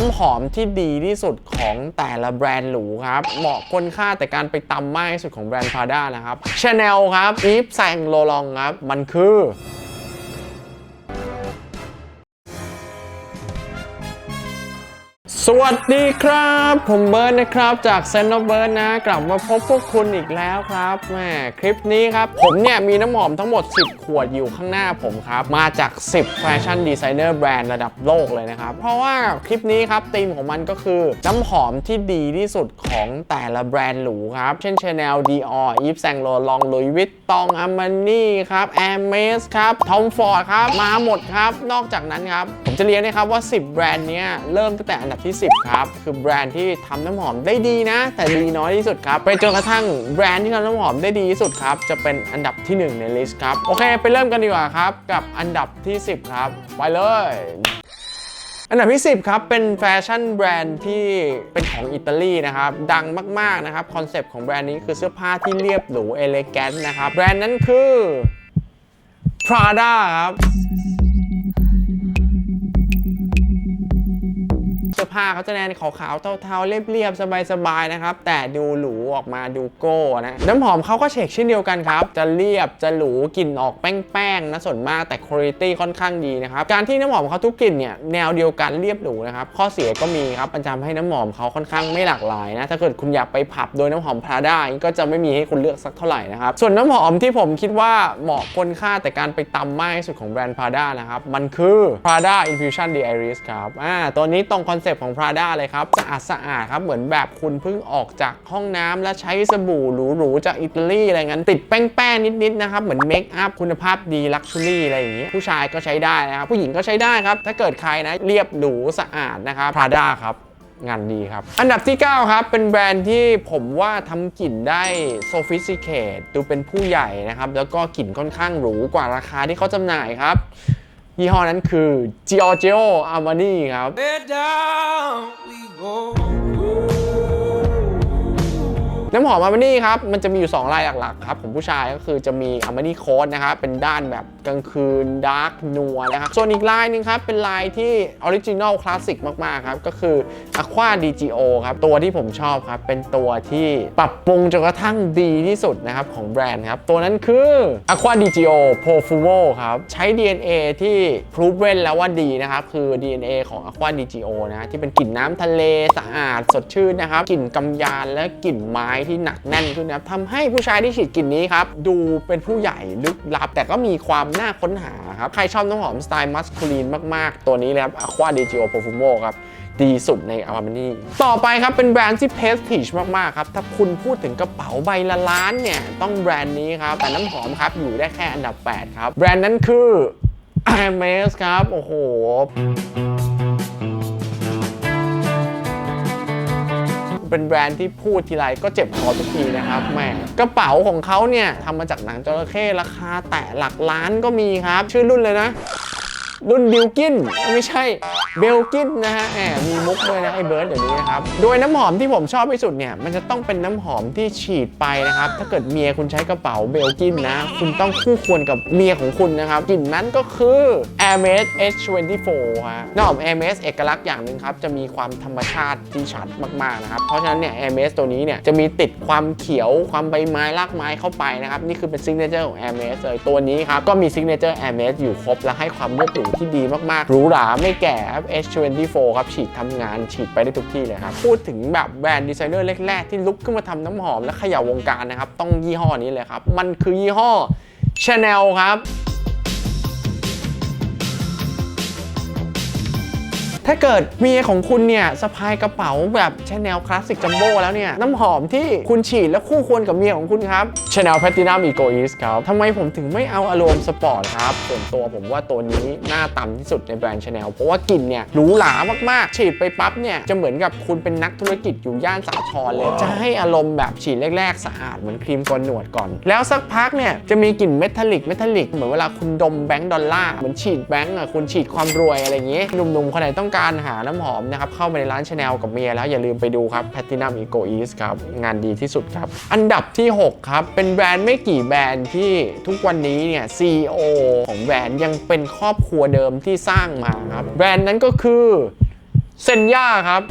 น้ำหอมที่ดีที่สุดของแต่ละแบรนด์หรูครับ เหมาะคนค่าแต่การไปตำมากที่สุดของแบรนด์ Prada นะครับ Chanel ครับ Yves Saint Laurent ครับ มันคือ สวัสดีครับ ผมเบิร์ดนะครับ จากเซนต์เบิร์ดนะ กลับมาพบพวกคุณอีกแล้วครับแหมคลิปนี้ครับ ผมเนี่ยมีน้ำหอมทั้งหมด 10 ขวดอยู่ข้างหน้าผมครับ มาจาก 10 แฟชั่นดีไซเนอร์แบรนด์ระดับโลกเลยนะครับ เพราะว่าคลิปนี้ครับธีมของมันก็คือน้ำหอมที่ดีที่สุดของแต่ละแบรนด์หรูครับ เช่น Chanel Dior Yves Saint Laurent Louis Vuitton Armani ครับ Hermes ครับ Tom Ford ครับมาหมดครับ นอกจากนั้นครับ จะเรียนนะครับว่า 10 แบรนด์นี้เริ่มตั้งแต่อันดับที่ 10 ครับ คือแบรนด์ที่ทำน้ำหอมได้ดีนะ แต่ดีน้อยที่สุดครับ ไปจนกระทั่งแบรนด์ที่ทำน้ำหอมได้ดีที่สุดครับ จะเป็นอันดับที่ 1 ในลิสต์ครับ โอเค ไปเริ่มกันดีกว่าครับ กับอันดับที่ 10 ครับ ไปเลยอันดับที่ 10 ครับ เป็นแฟชั่นแบรนด์ที่เป็นของอิตาลีนะครับ ดังมาก ๆ นะครับ คอนเซปต์ของแบรนด์นี้คือเสื้อผ้าที่เรียบหรูเอเลแกนนะครับ แบรนด์นั้นคือ Prada ครับ ผ้าเขาจะแนนขาวๆเทาๆเรียบๆสบายๆนะครับ แต่ดูหรูออกมาดูโก้นะน้ำหอมเขาก็เฉกเช่นเดียวกันครับ จะเรียบจะหรูกลิ่นออกแป้งๆนะส่วนมากแต่คุณภาพค่อนข้างดีนะครับการที่น้ำหอมเขาทุกกลิ่นเนี่ยแนวเดียวกันเรียบหรูนะครับข้อเสียก็มีครับมันทำให้น้ำหอมเขาค่อนข้างไม่หลากหลายนะถ้าเกิดคุณอยากไปผับโดยน้ำหอมพราด้าก็จะไม่มีให้คุณเลือกสักเท่าไหร่นะครับส่วนน้ำหอมที่ผมคิดว่าเหมาะคนค่าแต่การไปตำมากที่สุดของแบรนด์ Prada นะครับมันคือ Prada Infusion The Iris ครับอ่าตัวนี้ตรงคอนเซปของ Prada เลยครับ สะอาดสะอาดครับ เหมือนแบบคุณเพิ่งออกจากห้องน้ำแล้วใช้สบู่หรูๆจากอิตาลีอะไรเงี้ยติดแป้งๆนิดๆนะครับ เหมือนเมคอัพคุณภาพดีลักชัวรี่อะไรอย่างเงี้ยผู้ชายก็ใช้ได้นะครับ ผู้หญิงก็ใช้ได้ครับ ถ้าเกิดใครนะเรียบหรูสะอาดนะครับ Prada ครับงานดีครับ อันดับที่ 9 ครับ เป็นแบรนด์ที่ผมว่าทำกลิ่นได้ sophisticated ดูเป็นผู้ใหญ่นะครับ แล้วก็กลิ่นค่อนข้างหรูกว่าราคาที่เขาจำหน่ายครับ ยี่ห้อนั้นคือ Giorgio Armani ครับ น้ำหอมอาร์มานี่ครับ มันจะมีอยู่ 2 ลายหลักๆครับของผู้ชายก็คือจะมีอาร์มานี่โค้ดนะครับ เป็นด้านแบบกลางคืนดาร์กนัวนะครับ ส่วนอีกลายหนึงครับ เป็นลายที่ออริจินอลคลาสสิกมาก ๆ ครับ ก็คือ Aqua DGO ครับ ตัวที่ผมชอบครับ เป็นตัวที่ปรับปรุงจนกระทั่งดีที่สุดนะครับ ของแบรนด์ครับ ตัวนั้นคือ Aqua DGO Profumo ครับ ใช้ DNA ที่ proven แล้วว่าดีนะครับ คือ DNA ของ Aqua DGO นะที่เป็นกลิ่นน้ำทะเลสะอาดสดชื่นนะครับกลิ่นกำยานและกลิ่นไม้ที่หนักแน่นขึ้นนะครับทำให้ผู้ชายที่ฉีดกลิ่นนี้ครับ ดูเป็นผู้ใหญ่ลึกลับ แต่ก็มีความน่าค้นหาครับ ใครชอบน้ำหอมสไตล์มัสคูลีนมาก ๆ ตัวนี้เลยครับ Aqua DGO Profumo ครับดีสุดในอาร์มานี่ต่อไปครับ เป็นแบรนด์ที่เพสทีชมาก ๆ ครับ ถ้าคุณพูดถึงกระเป๋าใบละล้านเนี่ย ต้องแบรนด์นี้ครับ แต่น้ำหอมครับ อยู่ได้แค่อันดับ 8 ครับ แบรนด์นั้นคือ Hermes ครับ โอ้โห เป็นแบรนด์ที่พูดทีไรก็เจ็บคอทุกทีนะครับแม่กระเป๋าของเขาเนี่ยทำมาจากหนังจระเข้ราคาแตะหลักล้านก็มีครับ ชื่อรุ่นเลยนะ รุ่นบิลกินไม่ใช่เบลกินนะฮะแหมมีมุกด้วยนะไอ้เบิร์ดเดี๋ยวนี้นะครับ โดยน้ำหอมที่ผมชอบที่สุดเนี่ย มันจะต้องเป็นน้ำหอมที่ฉีดไปนะครับ ถ้าเกิดเมียคุณใช้กระเป๋าเบลกินนะ คุณต้องคู่ควรกับเมียของคุณนะครับกลิ่นนั้นก็คือ Hermes H24 ฮะน้ำหอม Hermes เอกลักษณ์อย่างหนึ่งครับ จะมีความธรรมชาติที่ชัดมากๆนะครับ เพราะฉะนั้นเนี่ย Hermes ตัวนี้เนี่ยจะมีติดความเขียวความใบไม้รากไม้เข้าไปนะครับนี่คือเป็นซิกเนเจอร์ของ Hermes เลยตัวนี้ครับก็มีซิกเนเจอร์ Hermes อยู่ครบและให้ความเรียบหรูที่ดีมากๆหรูหราไม่แก่ครับ H24 ครับฉีดทำงานฉีดไปได้ทุกที่เลยครับ พูดถึงแบบแบรนด์ดีไซเนอร์แรก ๆ ที่ลุกขึ้นมาทำน้ำหอมและเขย่าวงการนะครับ ต้องยี่ห้อนี้เลยครับ มันคือยี่ห้อ Chanel ครับ ถ้าเกิดเมียของคุณเนี่ยสะพายกระเป๋าแบบชาแนลคลาสสิกจัมโบ้แล้วเนี่ย น้ำหอมที่คุณฉีดและคู่ควรกับเมียของคุณครับ Chanel Platinum Egoist ครับทำไมผมถึงไม่เอาอารมณ์สปอร์ตครับ ส่วนตัวผมว่าตัวนี้หน้าต่ำที่สุดในแบรนด์ Chanel เพราะว่ากลิ่นเนี่ยหรูหรามากๆ ฉีดไปปั๊บเนี่ยจะเหมือนกับคุณเป็นนักธุรกิจอยู่ย่านสาทรเลย จะให้อารมณ์แบบฉีดแรกๆสะอาดเหมือนครีมโกนหนวดก่อน แล้วสักพักเนี่ยจะมีกลิ่นเมทัลลิกเมทัลลิกเหมือนเวลาคุณดมแบงค์ดอลลาร์เหมือนฉีดแบงค์อะคุณฉีดความรวยอะไรอย่างเงี้ยหนุ่มๆคนไหนต้องการการหาน้ำหอมนะครับเข้าไปในร้านชาแนลกับเมียแล้วอย่าลืมไปดูครับ Platinum Eco East ครับ งานดีที่สุดครับ อันดับที่ 6 ครับ เป็นแบรนด์ไม่กี่แบรนด์ที่ทุกวันนี้เนี่ย CEO ของแบรนด์ยังเป็นครอบครัวเดิมที่สร้างมาครับ แบรนด์นั้นก็คือเซนย่าครับ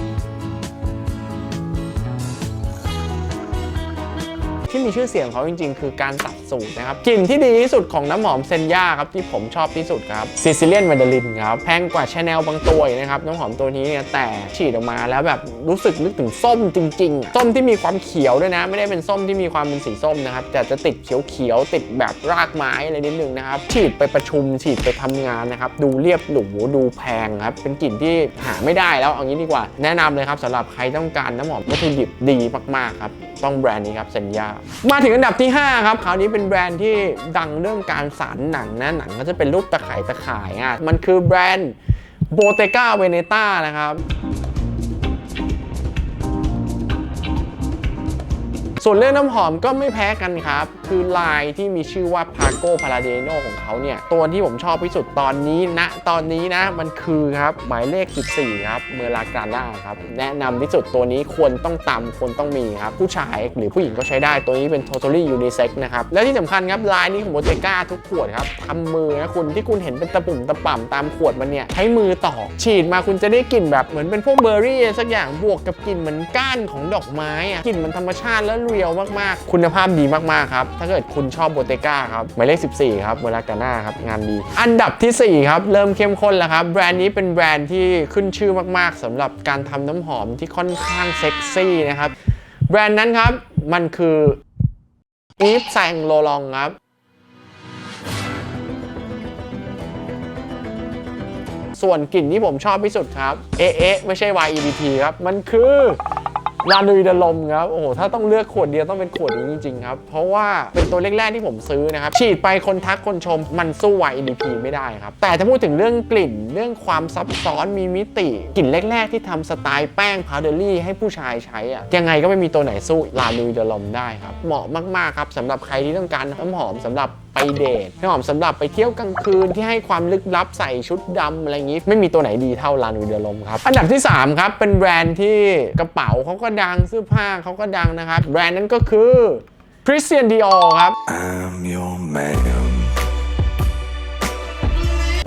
ที่มีชื่อเสียงเขาจริง ๆ คือการตัดสูตรนะครับกลิ่นที่ดีที่สุดของน้ำหอมเซนย่าครับที่ผมชอบที่สุดครับซิซิเลียน a นเดลินครับแพงกว่าชาแนลบางตัวนะครับน้ำหอมตัวนี้เนี่ยแต่ฉีดออกมาแล้วแบบรู้สึกนึกถึงส้มจริงๆส้มที่มีความเขียวด้วยนะ ไม่ได้เป็นส้มที่มีความเป็นสีส้มนะครับแต่จะติดเขียวๆติดแบบรากไม้อะไรนิดนึงนะครับฉีดไปประชุมฉีดไปทำงานนะครับดูเรียบหรูดูแพงครับเป็นกลิ่นที่หาไม่ได้แล้วเอางี้ดีกว่า แนะนำเลยครับสำหรับใครต้องการน้ำหอมวัตถุดิบดีมากๆครับ ต้องแบรนด์นี้ครับเซนยามาถึงอันดับที่ 5 ครับคราวนี้เป็นแบรนด์ที่ดังเรื่องการสารหนังนะหนังก็จะเป็นรูปตะข่ายตะข่ายอะมันคือแบรนด์โบเตกาเวเนต้านะครับ ส่วนเรื่องน้ำหอมก็ไม่แพ้กันครับ คือลายที่มีชื่อว่า p a g o p a l a d e n o ของเขาเนี่ย ตัวที่ผมชอบที่สุดตอนนี้นะตอนนี้นะ มันคือครับ หมายเลข 14 ครับ เมอรากาน่าครับ แนะนำที่สุดตัวนี้ควรต้องตำควรต้องมีครับ ผู้ชายหรือผู้หญิงก็ใช้ได้ตัวนี้เป็น totally unisex นะครับ และที่สำคัญครับ ลายนี้ของโบเตก้าทุกขวดครับทำมือนะคุณที่คุณเห็นเป็นตะปุ่มตะป่ำตามขวดมันเนี่ยใช้มือต่อฉีดมาคุณจะได้กลิ่นแบบเหมือนเป็นพวกเบอร์รี่สักอย่างบวกกับกลิ่นเหมือนก้านของดอกไม้อะกลิ่นมันธรรมชาติและเรียวมากๆ คุณภาพดีมากๆครับ ถ้าเกิดคุณชอบโบเตก้าครับ หมายเลข 14 ครับเวลากาน่าครับ งานดี อันดับทีสี่4 ครับ เริ่มเข้มข้นแล้วครับ แบรนด์นี้เป็นแบรนด์ที่ขึ้นชื่อมากๆสำหรับการทำน้ำหอมที่ค่อนข้างเซ็กซี่นะครับ แบรนด์นั้นครับ มันคืออีฟแซงโลลองครับส่วนกลิ่นที่ผมชอบที่สุดครับ เอเอะไม่ใช่ YEBT ครับ มันคือ ลานุยเดลมครับ โอ้โห ถ้าต้องเลือกขวดเดียวต้องเป็นขวดนี้จริงๆครับ เพราะว่าเป็นตัวแรกๆที่ผมซื้อนะครับ ฉีดไปคนทักคนชมมันสู้ YEBT ไม่ได้ครับ แต่ถ้าพูดถึงเรื่องกลิ่น เรื่องความซับซ้อนมีมิติ กลิ่นแรกๆที่ทำสไตล์แป้งพาวเดอรี่ให้ผู้ชายใช้อะยังไงก็ไม่มีตัวไหนสู้ลานุยเดลมได้ครับ เหมาะมากๆครับสำหรับใครที่ต้องการน้ำหอมสำหรับ ไปเดทน้ำหอมสำหรับไปเที่ยวกลางคืนที่ให้ความลึกลับใส่ชุดดำอะไรอย่างนี้ ไม่มีตัวไหนดีเท่าลานูเดลมครับ อันดับที่ 3 ครับ เป็นแบรนด์ที่กระเป๋าเขาก็ดังเสื้อผ้าเขาก็ดังนะครับ แบรนด์นั้นก็คือ Christian Dior ครับ I'm your man.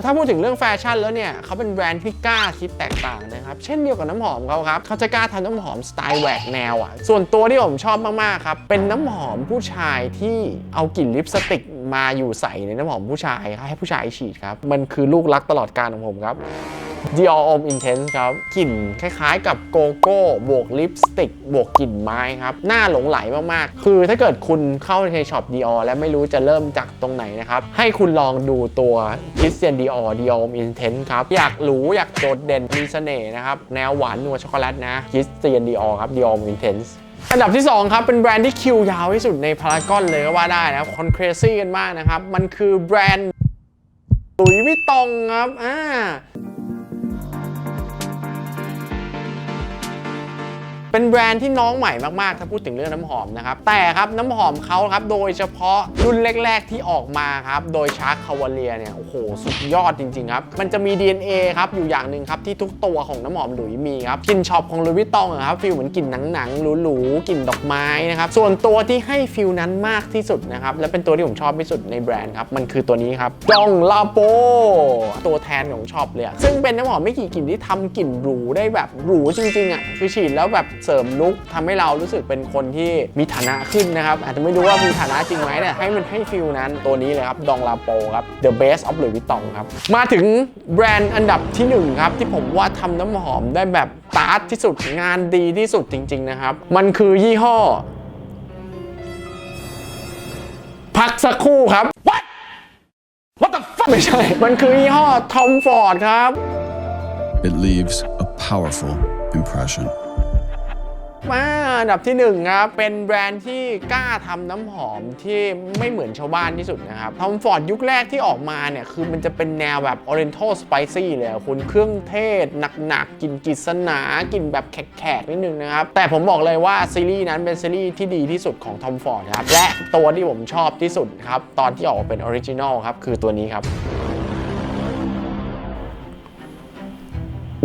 ถ้าพูดถึงเรื่องแฟชั่นแล้วเนี่ยเขาเป็นแบรนด์ที่กล้าคิดแตกต่างนะครับ เช่นเดียวกับน้ำหอมเขาครับ เขาจะกล้าทำน้ำหอมสไตล์แหวกแนวอะส่วนตัวที่ผมชอบมาก ๆ ครับ เป็นน้ำหอมผู้ชายที่เอากลิ่นลิปสติก มาอยู่ใส่ในน้ำหอมผู้ชายให้ผู้ชายฉีดครับ มันคือลูกรักตลอดการของผมครับ Dior Homme Intense ครับกลิ่นคล้ายๆ กับโกโก้บวกลิปสติกบวกกลิ่นไม้ครับน่าหลงไหลมากๆ คือถ้าเกิดคุณเข้าในช็อป Dior และไม่รู้จะเริ่มจากตรงไหนนะครับ ให้คุณลองดูตัว Christian Dior Dior Homme Intense ครับ อยากหรูอยากโดดเด่นมีเสน่ห์นะครับ แนวหวานนัวช็อกโกแลตนะ Christian Dior ครับ Dior Homme Intense อันดับที่ 2 ครับ เป็นแบรนด์ที่คิวยาวที่สุดในพารากอนเลยก็ว่าได้นะครับคนเครซี่กันมากนะครับ มันคือแบรนด์หลุยวิตตองครับอ่า เป็นแบรนด์ที่น้องใหม่มากๆ ถ้าพูดถึงเรื่องน้ำหอมนะครับ แต่ครับน้ำหอมเขาครับ โดยเฉพาะรุ่นแรก ๆ ที่ออกมาครับ โดยชาร์คคาวาเลียเนี่ย โอ้โห สุดยอดจริง ๆ ครับ มันจะมี DNA ครับ อยู่อย่างหนึ่งครับ ที่ทุกตัวของน้ำหอมหลุยมีครับกลิ่นช็อปของลุยวิตตองครับฟิลเหมือนกลิ่นหนังๆหรูๆกลิ่นดอกไม้นะครับส่วนตัวที่ให้ฟิลนั้นมากที่สุดนะครับและเป็นตัวที่ผมชอบที่สุดในแบรนด์ครับมันคือตัวนี้ครับจองลาโปตัวแทนของช็อปเลยซึ่งเป็นน้ำหอมไม่กี่กลิ่นที่ทำกลิ่นหรูได้แบบหรูจริงๆอะคือฉีดแล้วแบบเสริมลุคทำให้เรารู้สึกเป็นคนที่มีฐานะขึ้นนะครับ อาจจะไม่รู้ว่ามีฐานะจริงไหมแต่ให้มันให้ฟิลนั้นตัวนี้เลยครับดองลาโปครับ The Best of Louis Vuitton ครับ มาถึงแบรนด์อันดับที่ 1 ครับ ที่ผมว่าทำน้ำหอมได้แบบตาร์ทที่สุดงานดีที่สุดจริง ๆ นะครับ มันคือยี่ห้อ พักสักครู่ครับ What What the fuck ไม่ใช่ มันคือยี่ห้อ Tom Ford ครับ It leaves a powerful impression. มาอันดับที่หนึ่งครับเป็นแบรนด์ที่กล้าทำน้ำหอมที่ไม่เหมือนชาวบ้านที่สุดนะครับทอมฟอร์ดยุคแรกที่ออกมาเนี่ยคือมันจะเป็นแนวแบบ Oriental Spicy เลยคุณเครื่องเทศหนักๆกลิ่นกิษณากลิ่นแบบแขกๆนิดนึงนะครับ แต่ผมบอกเลยว่าซีรีส์นั้นเป็นซีรีส์ที่ดีที่สุดของทอมฟอร์ดครับและตัวที่ผมชอบที่สุดครับตอนที่ออกมาเป็นออริจินอลครับคือตัวนี้ครับ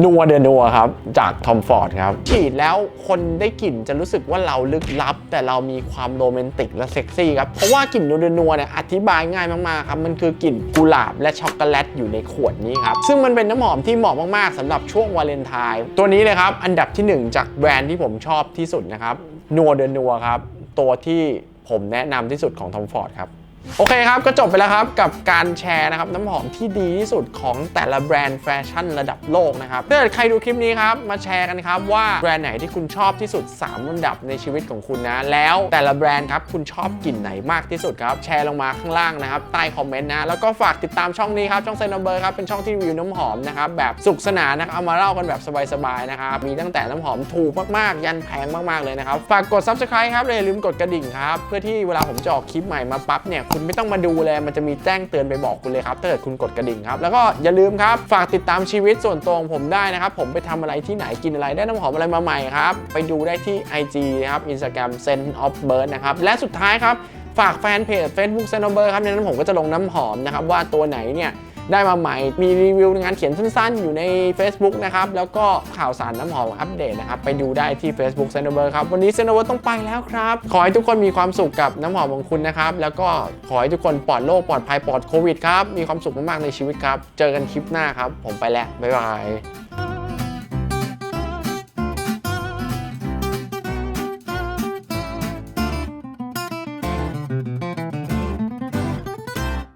นัวเดอนัวครับ จากทอมฟอร์ดครับ ฉีดแล้วคนได้กลิ่นจะรู้สึกว่าเราลึกลับ แต่เรามีความโรแมนติกและเซ็กซี่ครับ เพราะว่ากลิ่นนัวเดอนัวเนี่ยอธิบายง่ายมากๆครับ มันคือกลิ่นกุหลาบและช็อกโกแลตอยู่ในขวดนี้ครับ ซึ่งมันเป็นน้ำหอมที่เหมาะมากๆสำหรับช่วงวาเลนไทน์ตัวนี้เลยครับ อันดับที่หนึ่งจากแบรนด์ที่ผมชอบที่สุดนะครับนัวเดอนัวครับตัวที่ผมแนะนำที่สุดของทอมฟอร์ดครับ โอเคครับ ก็จบไปแล้วครับกับการแชร์นะครับน้ำหอมที่ดีที่สุดของแต่ละแบรนด์แฟชั่นระดับโลกนะครับถ้าเกิดใครดูคลิปนี้ครับมาแชร์กันครับว่าแบรนด์ไหนที่คุณชอบที่สุด3ลำดับในชีวิตของคุณนะ แล้วแต่ละแบรนด์ครับคุณชอบกลิ่นไหนมากที่สุดครับแชร์ลงมาข้างล่างนะครับใต้คอมเมนต์นะแล้วก็ฝากติดตามช่องนี้ครับช่องเซนเบอร์ครับเป็นช่องที่รีวิวน้ำหอมนะครับแบบสุขสนานนะครับเอามาเล่ากันแบบสบายๆนะครับมีตั้งแต่น้ำหอมถูกมากๆ ยันแพงมากๆเลยนะครับฝากกด subscribe ครับเลยลืมกดกระดิ่งครับเพื่อที่เวลาผมจะออกคลิปใหม่มาปั๊บเนี่ยคุณไม่ต้องมาดูเลยมันจะมีแจ้งเตือนไปบอกคุณเลยครับถ้าเกิดคุณกดกระดิ่งครับแล้วก็อย่าลืมครับฝากติดตามชีวิตส่วนตัวของผมได้นะครับผมไปทำอะไรที่ไหนกินอะไรได้น้ำหอมอะไรมาใหม่ครับไปดูได้ที่ IG นะครับ Instagram s e n of Bird นะครับและสุดท้ายครับฝากแฟนเพจ Facebook s e n of Bird ครับในนั้นผมก็จะลงน้ำหอมนะครับว่าตัวไหนเนี่ย ได้มาใหม่ มีรีวิวงานเขียนสั้นๆ อยู่ใน Facebook นะครับ แล้วก็ข่าวสารน้ำหอมอัปเดตนะครับ ไปดูได้ที่ Facebook c e n t e r ครับ วันนี้ c e n t e r ต้องไปแล้วครับ ขอให้ทุกคนมีความสุขกับน้ำหอมของคุณนะครับ แล้วก็ขอให้ทุกคนปลอดโรคปลอดภัยปลอดโควิดครับ มีความสุขมากๆในชีวิตครับ เจอกันคลิปหน้าครับ ผมไปแล้ว บ๊ายบาย